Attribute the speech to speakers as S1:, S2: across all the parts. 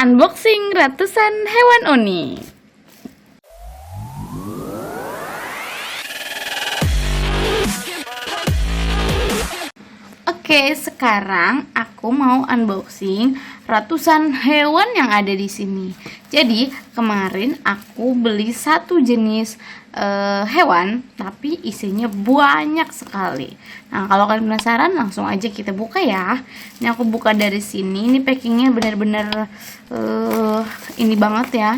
S1: unboxing ratusan hewan unik. Oke, sekarang aku mau unboxing ratusan hewan yang ada di sini. Jadi, kemarin aku beli satu jenis eh, hewan, tapi isinya banyak sekali. Nah, kalau kalian penasaran, langsung aja kita buka ya. Ini aku buka dari sini. Ini packingnya benar-benar eh, ini banget ya.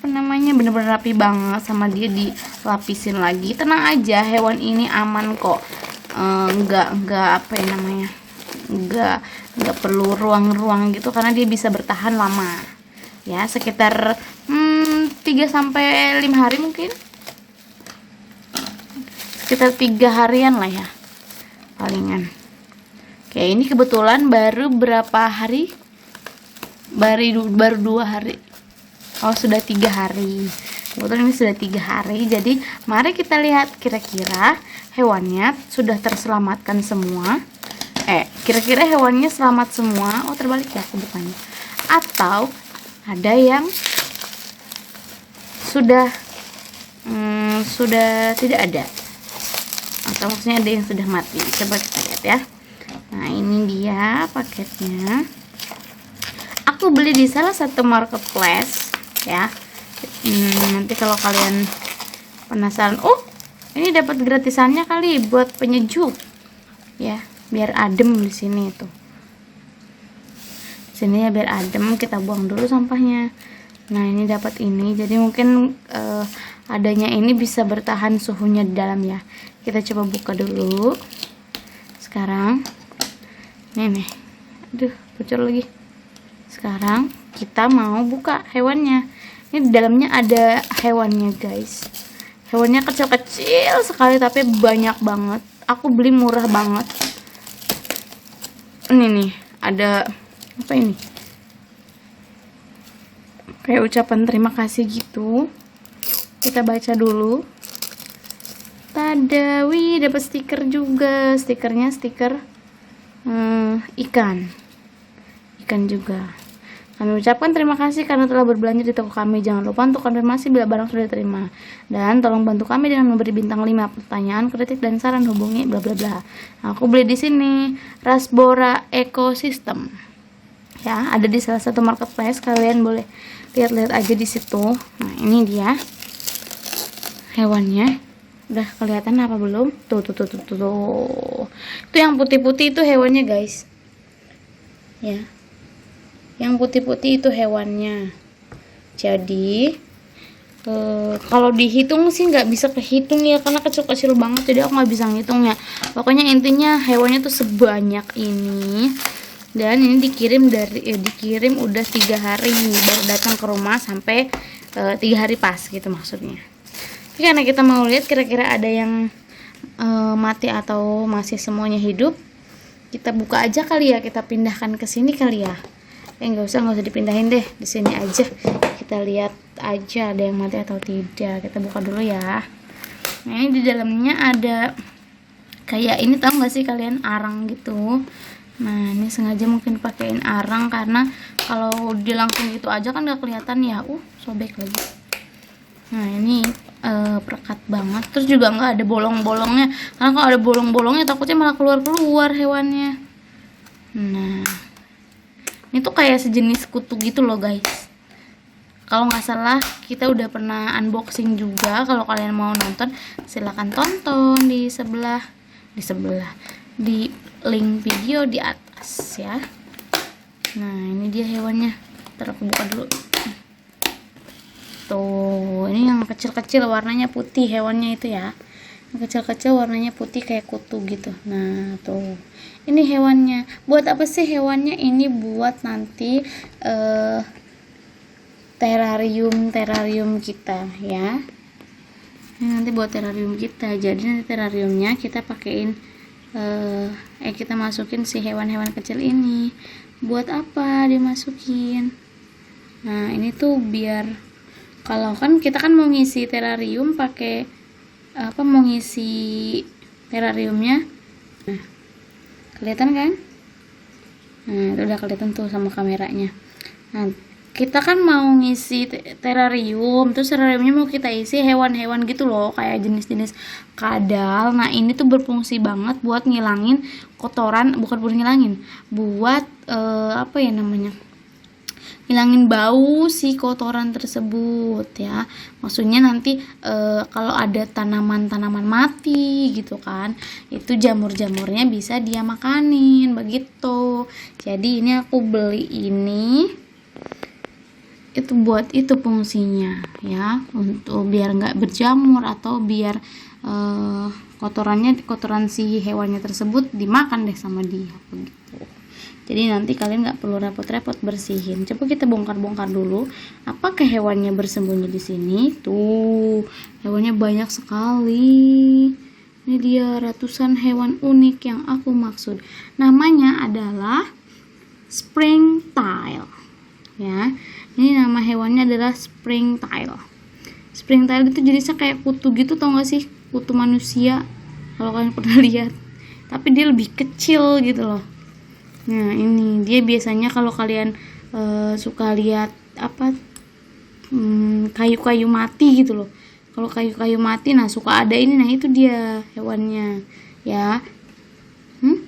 S1: Apa namanya? Bener-bener rapi banget sama dia dilapisin lagi. Tenang aja, hewan ini aman kok uh, nggak nggak apa ya namanya nggak nggak perlu ruang-ruang gitu karena dia bisa bertahan lama. Ya sekitar hmm, 3 sampai lima hari mungkin. Sekitar tiga harian lah ya palingan. Oke ini kebetulan baru berapa hari? Baru baru dua hari. Oh sudah tiga hari. Kebetulan ini sudah tiga hari jadi mari kita lihat kira-kira hewannya sudah terselamatkan semua. Eh kira-kira hewannya selamat semua? Oh terbalik ya aku bukannya atau ada yang sudah hmm, sudah tidak ada? Atau maksudnya ada yang sudah mati? Coba kita lihat ya. Nah ini dia paketnya. Aku beli di salah satu marketplace ya. Hmm, nanti kalau kalian penasaran. Oh ini dapat gratisannya kali buat penyejuk. Ya biar adem di sini itu sini ya biar adem kita buang dulu sampahnya. Nah ini dapat ini. Jadi mungkin uh, adanya ini bisa bertahan suhunya di dalam ya. Kita coba buka dulu. Sekarang. Ini nih. Aduh bocor lagi. Sekarang kita mau buka hewannya. Ini di dalamnya ada hewannya guys hewannya kecil-kecil sekali tapi banyak banget. Aku beli murah banget. Ini nih ada apa ini? Kayak ucapan terima kasih gitu. Kita baca dulu. Tadawi dapat stiker juga. Stikernya stiker hmm, ikan. Ikan juga kami ucapkan terima kasih karena telah berbelanja di toko kami. Jangan lupa untuk konfirmasi bila barang sudah diterima. Dan tolong bantu kami dengan memberi bintang 5 pertanyaan, kritik dan saran hubungi bla bla bla. Aku beli di sini Rasbora Ecosystem. Ya, ada di salah satu marketplace. Kalian boleh lihat-lihat aja di situ. Nah, ini dia hewannya. Udah kelihatan apa belum? Tuh, tuh, tuh, tuh, tuh. tuh. Itu yang putih-putih itu hewannya, guys. Ya, yang putih-putih itu hewannya. Jadi e, kalau dihitung sih nggak bisa kehitung ya karena kecil-kecil banget jadi aku nggak bisa ngitungnya pokoknya intinya hewannya tuh sebanyak ini dan ini dikirim dari eh, dikirim udah tiga hari baru datang ke rumah sampai eh, tiga hari pas gitu maksudnya. Tapi karena kita mau lihat kira-kira ada yang eh, mati atau masih semuanya hidup kita buka aja kali ya kita pindahkan ke sini kali ya eh nggak usah nggak usah dipindahin deh. Di sini aja. Kita lihat aja ada yang mati atau tidak. Kita buka dulu ya. Nah ini di dalamnya ada kayak ini tahu nggak sih kalian? Arang gitu. Nah ini sengaja mungkin pakein arang karena kalau di langsung gitu aja kan nggak kelihatan ya. Uh sobek lagi. Nah ini uh, perekat banget. Terus juga nggak ada bolong-bolongnya. Karena kalau ada bolong-bolongnya takutnya malah keluar-keluar hewannya. Nah ini tuh kayak sejenis kutu gitu loh guys. Kalau nggak salah kita udah pernah unboxing juga. Kalau kalian mau nonton silahkan tonton di sebelah di sebelah di link video di atas ya. Nah ini dia hewannya. Ntar aku buka dulu. Tuh ini yang kecil-kecil warnanya putih hewannya itu ya kecil-kecil warnanya putih kayak kutu gitu. Nah tuh. Ini hewannya. Buat apa sih hewannya? Ini buat nanti uh, terarium terarium kita ya. Ini nanti buat terarium kita. Jadi nanti terariumnya kita pakein uh, eh kita masukin si hewan-hewan kecil ini. Buat apa dimasukin? Nah ini tuh biar kalau kan kita kan mau ngisi terarium pakai apa mau ngisi terariumnya nah kelihatan kan? Nah itu udah kelihatan tuh sama kameranya. Nah kita kan mau ngisi te- terrarium terus terrariumnya mau kita isi hewan-hewan gitu loh kayak jenis-jenis kadal. Nah ini tuh berfungsi banget buat ngilangin kotoran bukan buat ngilangin buat eh, apa ya namanya hilangin bau si kotoran tersebut ya. Maksudnya nanti eh, kalau ada tanaman-tanaman mati gitu kan itu jamur-jamurnya bisa dia makanin begitu. Jadi ini aku beli ini itu buat itu fungsinya ya untuk biar nggak berjamur atau biar eh, kotorannya kotoran si hewannya tersebut dimakan deh sama dia begitu jadi nanti kalian nggak perlu repot-repot bersihin. Coba kita bongkar-bongkar dulu. Apakah hewannya bersembunyi di sini? Tuh hewannya banyak sekali. Ini dia ratusan hewan unik yang aku maksud. Namanya adalah springtail ya ini nama hewannya adalah springtail springtail itu jenisnya kayak kutu gitu tau gak sih? Kutu manusia kalau kalian pernah lihat. Tapi dia lebih kecil gitu loh nah ini. Dia biasanya kalau kalian eh, suka lihat apa hmm, kayu-kayu mati gitu loh. Kalau kayu-kayu mati nah suka ada ini nah itu dia hewannya. Ya. Hmm?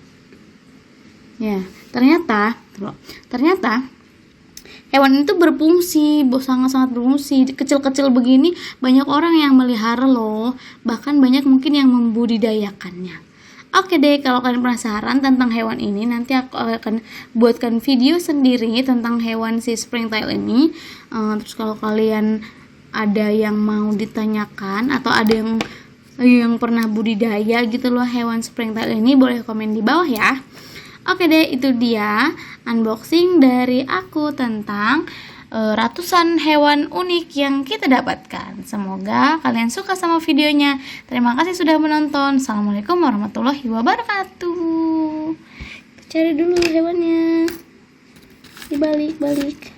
S1: ya. Ternyata loh, ternyata hewan itu berfungsi sangat-sangat berfungsi. Kecil-kecil begini banyak orang yang melihara loh. Bahkan banyak mungkin yang membudidayakannya Oke deh, kalau kalian penasaran tentang hewan ini, nanti aku akan buatkan video sendiri tentang hewan si springtail ini. Eh, terus kalau kalian ada yang mau ditanyakan atau ada yang yang pernah budidaya gitu loh hewan springtail ini, boleh komen di bawah ya. Oke deh, itu dia unboxing dari aku tentang ratusan hewan unik yang kita dapatkan. Semoga kalian suka sama videonya. Terima kasih sudah menonton. Assalamualaikum warahmatullahi wabarakatuh. Kita cari dulu hewannya. Dibalik-balik.